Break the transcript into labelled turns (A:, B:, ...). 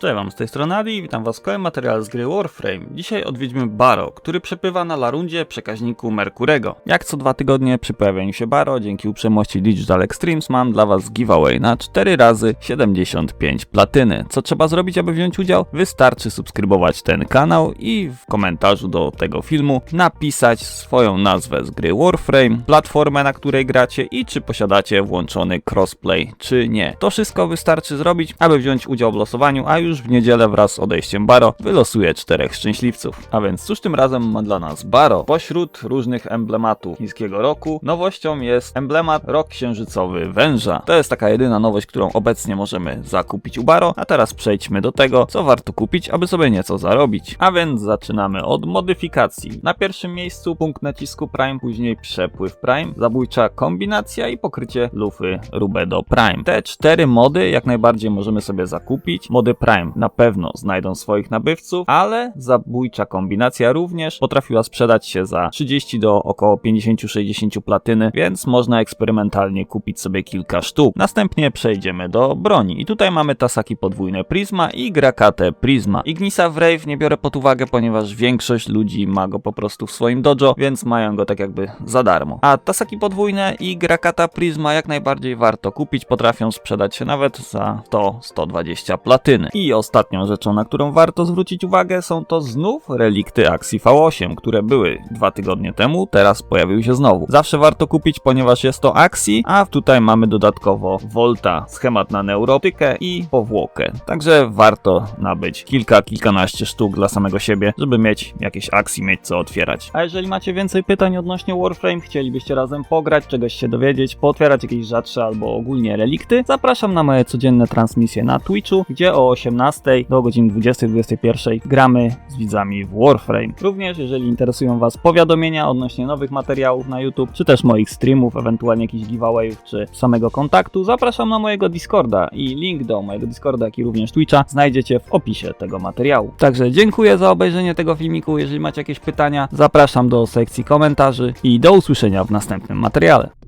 A: Cześć wam, z tej strony Adi, witam was w kolejnym materiale z gry Warframe. Dzisiaj odwiedźmy Baro, który przepływa na Larundzie przekaźniku Merkurego. Jak co dwa tygodnie przy pojawieniu się Baro, dzięki uprzejmości Digital Extremes mam dla was giveaway na 4 razy 75 platyny. Co trzeba zrobić, aby wziąć udział? Wystarczy subskrybować ten kanał i w komentarzu do tego filmu napisać swoją nazwę z gry Warframe, platformę na której gracie i czy posiadacie włączony crossplay, czy nie. To wszystko wystarczy zrobić, aby wziąć udział w losowaniu, a już w niedzielę wraz z odejściem Baro wylosuję czterech szczęśliwców. A więc cóż tym razem ma dla nas Baro? Pośród różnych emblematów chińskiego roku, nowością jest emblemat rok księżycowy węża. To jest taka jedyna nowość, którą obecnie możemy zakupić u Baro, a teraz przejdźmy do tego, co warto kupić, aby sobie nieco zarobić. A więc zaczynamy od modyfikacji. Na pierwszym miejscu punkt nacisku Prime, później przepływ Prime, zabójcza kombinacja i pokrycie lufy Rubedo Prime. Te cztery mody jak najbardziej możemy sobie zakupić. Mody Prime na pewno znajdą swoich nabywców, ale zabójcza kombinacja również potrafiła sprzedać się za 30 do około 50-60 platyny, więc można eksperymentalnie kupić sobie kilka sztuk. Następnie przejdziemy do broni i tutaj mamy Tasaki podwójne Prisma i Grakate Prisma. Ignisa w Rave nie biorę pod uwagę, ponieważ większość ludzi ma go po prostu w swoim dojo, więc mają go tak jakby za darmo. A Tasaki podwójne i Grakata Prisma jak najbardziej warto kupić, potrafią sprzedać się nawet za 100-120 platyny. I ostatnią rzeczą, na którą warto zwrócić uwagę, są to znów relikty akcji V8, które były dwa tygodnie temu, teraz pojawiły się znowu. Zawsze warto kupić, ponieważ jest to akcji, a tutaj mamy dodatkowo Volta, schemat na neurotykę i powłokę. Także warto nabyć kilka, kilkanaście sztuk dla samego siebie, żeby mieć jakieś akcji, mieć co otwierać. A jeżeli macie więcej pytań odnośnie Warframe, chcielibyście razem pograć, czegoś się dowiedzieć, pootwierać jakieś rzadsze albo ogólnie relikty, zapraszam na moje codzienne transmisje na Twitchu, gdzie o 18 do godzin 20-21 gramy z widzami w Warframe. Również jeżeli interesują Was powiadomienia odnośnie nowych materiałów na YouTube, czy też moich streamów, ewentualnie jakichś giveawayów, czy samego kontaktu, zapraszam na mojego Discorda i link do mojego Discorda, jak i również Twitcha znajdziecie w opisie tego materiału. Także dziękuję za obejrzenie tego filmiku. Jeżeli macie jakieś pytania, zapraszam do sekcji komentarzy i do usłyszenia w następnym materiale.